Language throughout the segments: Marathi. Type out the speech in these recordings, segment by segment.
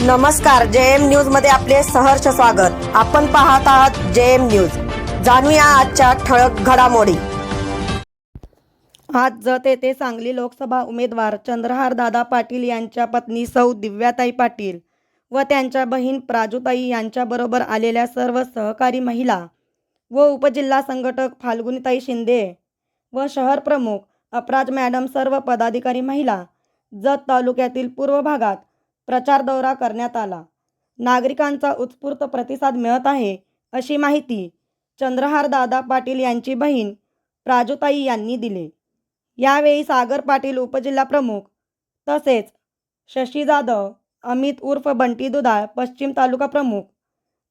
नमस्कार जे एम न्यूजमध्ये आपले सहर्ष स्वागत. आपण पाहत आहात जे एम न्यूज. जाणूया आजच्या ठळक घडामोडी. आज जत येथे सांगली लोकसभा उमेदवार चंद्रहार दादा पाटील यांच्या पत्नी सौ दिव्याताई पाटील व त्यांच्या बहीण प्राजूताई यांच्याबरोबर आलेल्या सर्व सहकारी महिला व उपजिल्हा संघटक फाल्गुनीताई शिंदे व शहर प्रमुख अपराज मॅडम सर्व पदाधिकारी महिला जत तालुक्यातील पूर्व भागात प्रचार दौरा करण्यात आला. नागरिकांचा उत्स्फूर्त प्रतिसाद मिळत आहे अशी माहिती चंद्रहार दादा पाटील यांची बहीण प्राजूताई यांनी दिली. यावेळी सागर पाटील उपजिल्हा प्रमुख तसेच शशी जाधव अमित उर्फ बंटी दुधाळ पश्चिम तालुका प्रमुख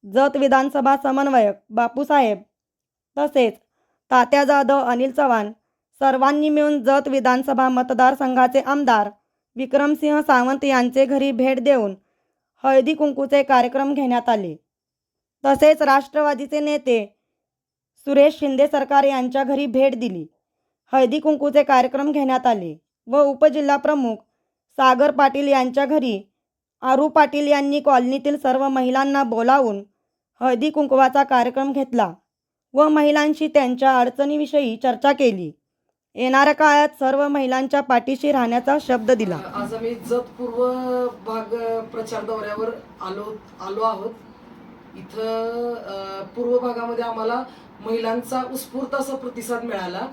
जत विधानसभा समन्वयक बापूसाहेब तसेच तात्या जाधव अनिल चव्हाण सर्वांनी मिळून जत विधानसभा मतदारसंघाचे आमदार विक्रमसिंह सावंत यांचे घरी भेट देऊन हळदी कुंकूचे कार्यक्रम घेण्यात आले. तसेच राष्ट्रवादीचे नेते सुरेश शिंदे सरकार यांच्या घरी भेट दिली. हळदी कुंकूचे कार्यक्रम घेण्यात आले व उपजिल्हाप्रमुख सागर पाटील यांच्या घरी आरू पाटील यांनी कॉलनीतील सर्व महिलांना बोलावून हळदी कुंकवाचा कार्यक्रम घेतला व महिलांशी त्यांच्या अडचणीविषयी चर्चा केली. येणाऱ्या काळात सर्व महिलांच्या पाठीशी राहण्याचा शब्द दिला. आज आम्ही जतपूर्व भाग प्रचार दौऱ्यावर आलो आलो आहोत. इथं पूर्व भागामध्ये आम्हाला महिलांचा उत्स्फूर्त असा प्रतिसाद मिळाला.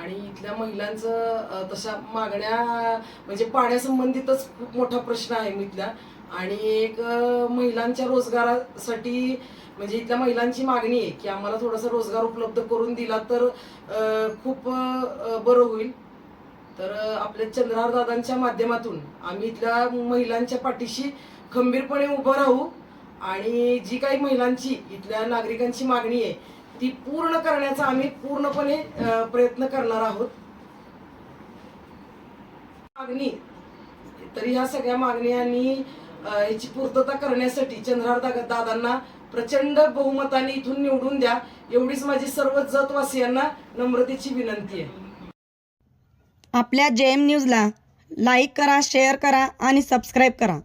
आणि इथल्या महिलांचं तशा मागण्या म्हणजे पाण्यासंबंधितच खूप मोठा प्रश्न आहे मी इथल्या आणि एक महिलांच्या रोजगारासाठी म्हणजे इथल्या महिलांची मागणी आहे की आम्हाला थोडासा रोजगार उपलब्ध करून दिला तर खूप बरं होईल. तर आपल्या चंद्रहार दादांच्या माध्यमातून आम्ही इथल्या महिलांच्या पाठीशी खंबीरपणे उभं राहू आणि जी काही महिलांची इथल्या नागरिकांची मागणी आहे ती पूर्ण करण्याचा आम्ही पूर्णपणे प्रयत्न करणार आहोत. मागणी तर ह्या सगळ्या मागण्यांनी याची पूर्तता करण्यासाठी चंद्रहार दादांना प्रचंड बहुमताने इथून निवडून द्या. एवढीच माझी सर्व जतवासियांना नम्रतेची विनंती आहे. आपल्या जे एम न्यूजला लाईक करा शेअर करा आणि सबस्क्राईब करा.